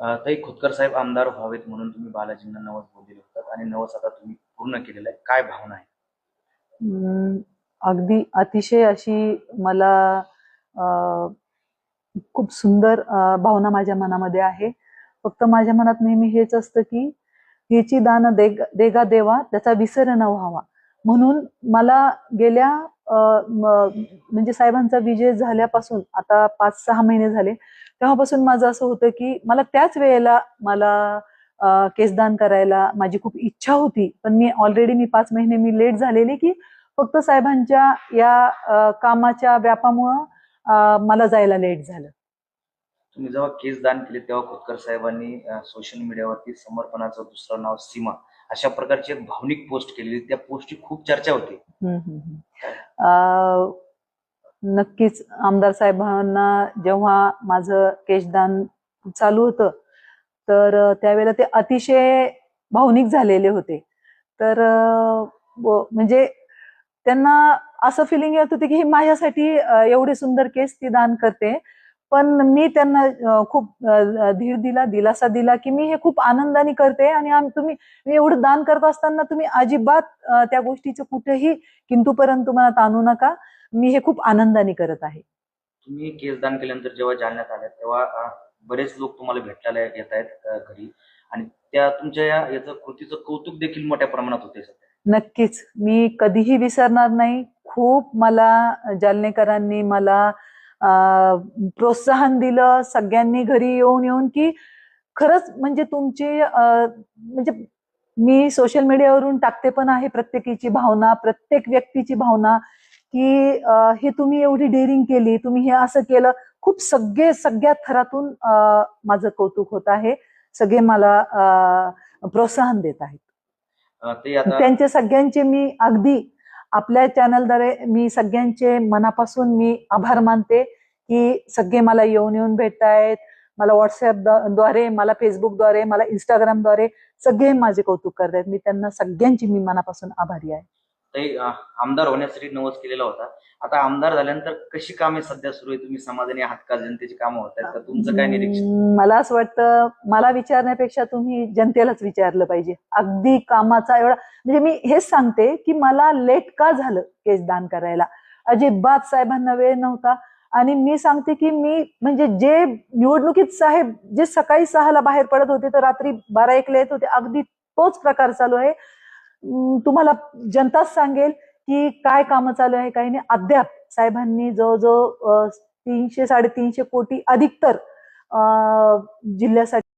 अं, ताई खोतकर साहेब आमदार व्हावेत म्हणून तुम्ही बालाजींना नवस बोललेले होतात आणि नवस आता तुम्ही पूर्ण केलेलं आहे. काय भावना आहे? अगदी अतिशय अशी मला खूप सुंदर भावना माझ्या मनामध्ये आहे. फक्त माझ्या मनात नेहमी हेच असतं की हिची दान देग देगा देवा त्याचा विसर न व्हावा. म्हणून मला गेल्या म्हणजे साहेबांचा विजय झाल्यापासून आता पाच सहा महिने झाले तेव्हापासून माझं असं होतं की मला त्याच वेळेला मला केसदान करायला माझी खूप इच्छा होती. पण मी ऑलरेडी मी पाच महिने मी लेट झालेली की फक्त साहेबांच्या या कामाच्या व्यापामुळं मला जायला लेट झालं. तुम्ही जेव्हा केस दान केले तेव्हा खोतकर साहेबांनी सोशल मीडियावरती समर्पणाचं दुसरं नाव सीमा अशा प्रकारची एक भावनिक पोस्ट केलेली. त्या पोस्टची खूप चर्चा होती. नक्कीच आमदार साहेबांना जेव्हा माझं केशदान चालू होतं तर त्यावेळेला ते अतिशय भावनिक झालेले होते. तर म्हणजे त्यांना असं फिलिंग येत होते की ही माझ्यासाठी एवढे एवढी सुंदर केस ती दान करते. पण मी त्यांना खूप धीर दिला दिलासा दिला की मी हे खूप आनंदाने करते आणि तुम्ही मी एवढं दान करत असताना तुम्ही अजिबात त्या गोष्टीचं कुठेही किंतूपर्यंत तुम्हाला ताणू नका. मी हे खूप आनंदाने करत आहे. तुम्ही केस दान केल्यानंतर जेव्हा जालन्यात आल्या तेव्हा बरेच लोक तुम्हाला भेटायला येत आहेत घरी. आणि त्या तुमच्या या याचं कृतीचं कौतुक देखील मोठ्या प्रमाणात होते नक्कीच. मी कधीही विसरणार नाही. खूप मला जालनेकरांनी मला प्रोत्साहन दिलं सगळ्यांनी घरी येऊन येऊन की खरंच म्हणजे तुमची म्हणजे मी सोशल मीडियावरून टाकते पण आहे प्रत्येकीची भावना प्रत्येक व्यक्तीची भावना. की हे तुम्ही एवढी डेअरिंग केली तुम्ही हे असं केलं. खूप सगळे सगळ्या थरातून माझं कौतुक होत आहे. सगळे मला प्रोत्साहन देत आहेत. अं, ते आता त्यांचे सगळ्यांचे मी अगदी आपल्या चॅनलद्वारे मी सगळ्यांचे मनापासून मी आभार मानते की सगळे मला येऊन येऊन भेटतायत. मला व्हॉट्सअपद्वारे मला फेसबुकद्वारे मला इंस्टाग्रामद्वारे सगळे माझे कौतुक करतायत. मी त्यांना सगळ्यांची मी मनापासून आभारी आहे. ते आमदार होण्यासाठी नवस केलेला होता. आता आमदार झाल्यानंतर कशी कामे सध्या सुरू आहे तुम्ही समाजाने हातकार जनतेची कामं होत आहेत का? तुमचं काय निरीक्षण? मला असं वाटतं मला विचारण्यापेक्षा तुम्ही जनतेलाच विचारलं पाहिजे. अगदी कामाचा एवढा म्हणजे मी हेच सांगते की मला लेट का झालं केस दान करायला? अजिबात साहेबांना वेळ नव्हता. आणि मी सांगते की मी म्हणजे जे निवडणुकीत साहेब जे सकाळी सहाला बाहेर पडत होते तर रात्री बारा एकला येत होते. अगदी तोच प्रकार चालू आहे. तुम्हाला जनताच सांगेल की काय कामं चालू आहे काही नाही. अद्याप साहेबांनी जवळजवळ तीनशे साडेतीनशे कोटी अधिकतर जिल्ह्यासाठी